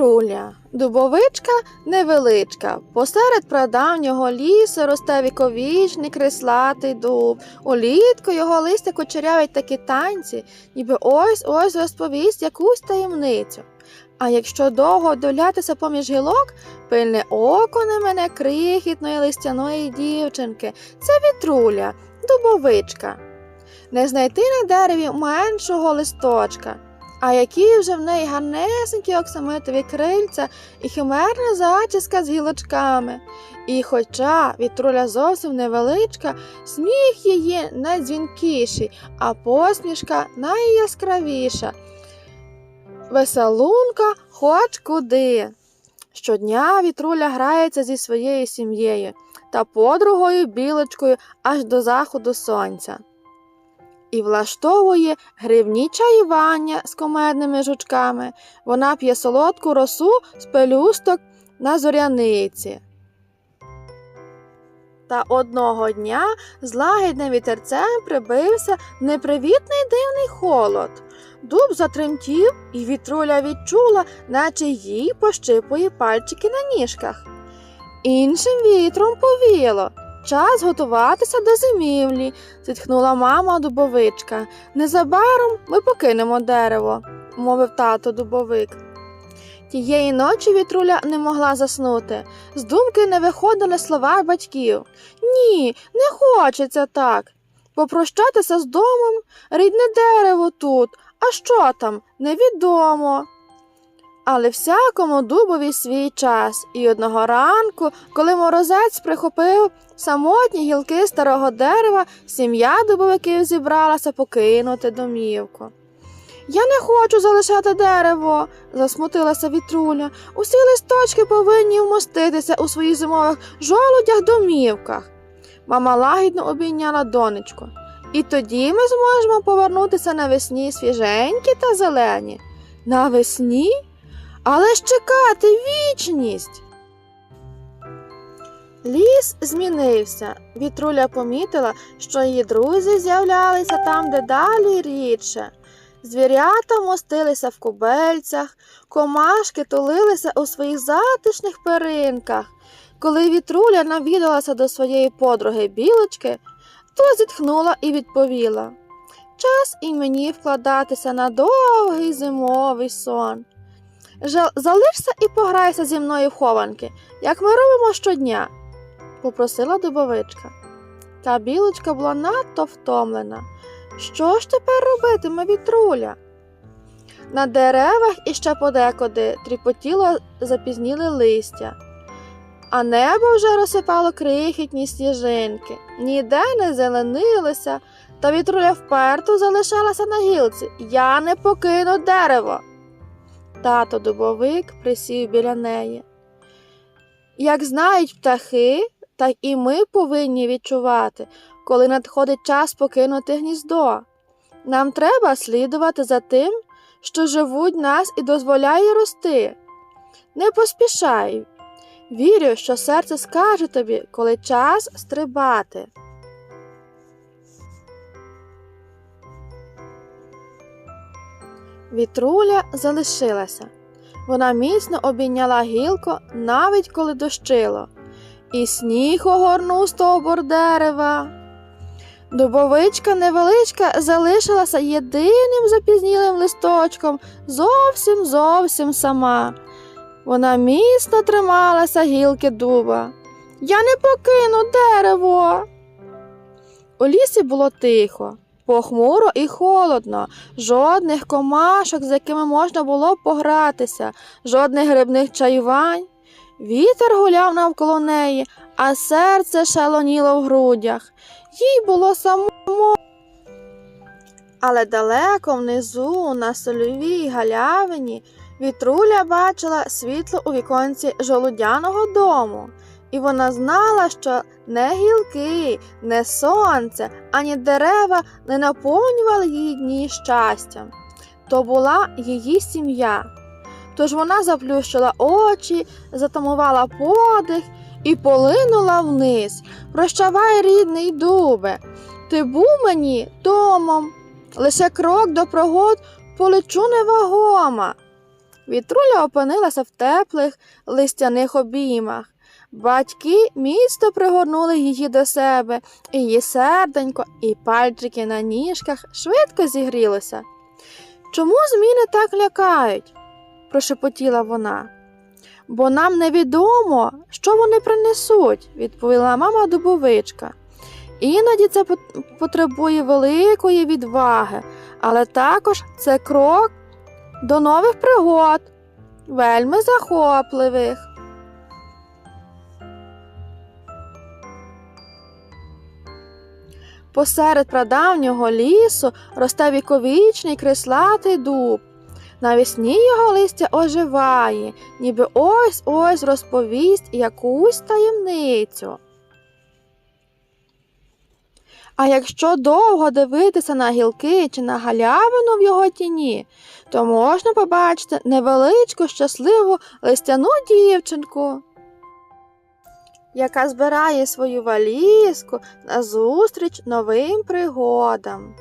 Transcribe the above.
Вітруля, дубовичка невеличка. Посеред прадавнього лісу росте віковічний крислатий дуб. Улітку його листя кучерявить такі танці, ніби ось ось розповість якусь таємницю. А якщо довго долятися поміж гілок, пильне око не мене крихітної листяної дівчинки. Це вітруля, дубовичка. Не знайти на дереві меншого листочка. А які вже в неї гарнесенькі оксамитові крильця і химерна зачіска з гілочками. І хоча вітруля зовсім невеличка, сміх її найдзвінкіший, а посмішка найяскравіша. Веселунка хоч куди. Щодня вітруля грається зі своєю сім'єю та подругою білочкою аж до заходу сонця і влаштовує гривні чаювання з комедними жучками. Вона п'є солодку росу з пелюсток на зоряниці. Та одного дня з лагідним вітерцем прибився непривітний дивний холод. Дуб затремтів, і вітруля відчула, наче їй пощипує пальчики на ніжках. Іншим вітром повіло. Час готуватися до зимівлі, зітхнула мама дубовичка. Незабаром ми покинемо дерево, мовив тато дубовик. Тієї ночі вітруля не могла заснути. З думки не виходили слова батьків. Ні, не хочеться так. Попрощатися з домом, рідне дерево тут, а що там, невідомо. Але всякому дубові свій час, і одного ранку, коли морозець прихопив самотні гілки старого дерева, сім'я дубовиків зібралася покинути домівку. Я не хочу залишати дерево, засмутилася вітруля. Усі листочки повинні вмоститися у своїх зимових жолудях домівках. Мама лагідно обійняла донечку. І тоді ми зможемо повернутися навесні свіженькі та зелені. Навесні? Але ж чекати вічність. Ліс змінився. Вітруля помітила, що її друзі з'являлися там дедалі рідше. Звірята мостилися в кубельцях, комашки тулилися у своїх затишних перинках. Коли вітруля навідалася до своєї подруги білочки, то зітхнула і відповіла Час і мені вкладатися на довгий зимовий сон. Залишся і пограйся зі мною в хованки, як ми робимо щодня, попросила дубовичка. Та білочка була надто втомлена. Що ж тепер робитиме вітруля? На деревах іще подекуди тріпотіло запізніле листя, а небо вже розсипало крихітні сніжинки, ніде не зеленилося, та вітруля вперто залишалася на гілці. Я не покину дерево. Тато дубовик присів біля неї. Як знають птахи, так і ми повинні відчувати, коли надходить час покинути гніздо. Нам треба слідувати за тим, що живуть нас і дозволяє рости. Не поспішай. Вірю, що серце скаже тобі, коли час стрибати. Вітруля залишилася. Вона міцно обійняла гілку, навіть коли дощило, і сніг огорнув стовбур дерева. Дубовичка невеличка залишилася єдиним запізнілим листочком, зовсім зовсім сама. Вона міцно трималася гілки дуба. Я не покину дерево. У лісі було тихо, похмуро і холодно, жодних комашок, з якими можна було б погратися, жодних грибних чаювань. Вітер гуляв навколо неї, а серце шалоніло в грудях. Їй було само. Але далеко внизу, на сольовій галявині, вітруля бачила світло у віконці жолудяного дому, і вона знала, що не гілки, не сонце, ані дерева не наповнювали її дні щастям. То була її сім'я. Тож вона заплющила очі, затамувала подих і полинула вниз. Прощавай, рідний дубе, ти був мені домом. Лише крок до пригод полечу невагома. Вітруля опинилася в теплих листяних обіймах. Батьки місто пригорнули її до себе, її серденько, і пальчики на ніжках швидко зігрілося. Чому зміни так лякають? прошепотіла вона. Бо нам невідомо, що вони принесуть, відповіла мама дубовичка. Іноді це потребує великої відваги, але також це крок до нових пригод, вельми захопливих. Посеред прадавнього лісу росте віковічний крислатий дуб. Навесні його листя оживає, ніби ось ось розповість якусь таємницю. А якщо довго дивитися на гілки чи на галявину в його тіні, то можна побачити невеличку щасливу листяну дівчинку, яка збирає свою валізку назустріч новим пригодам.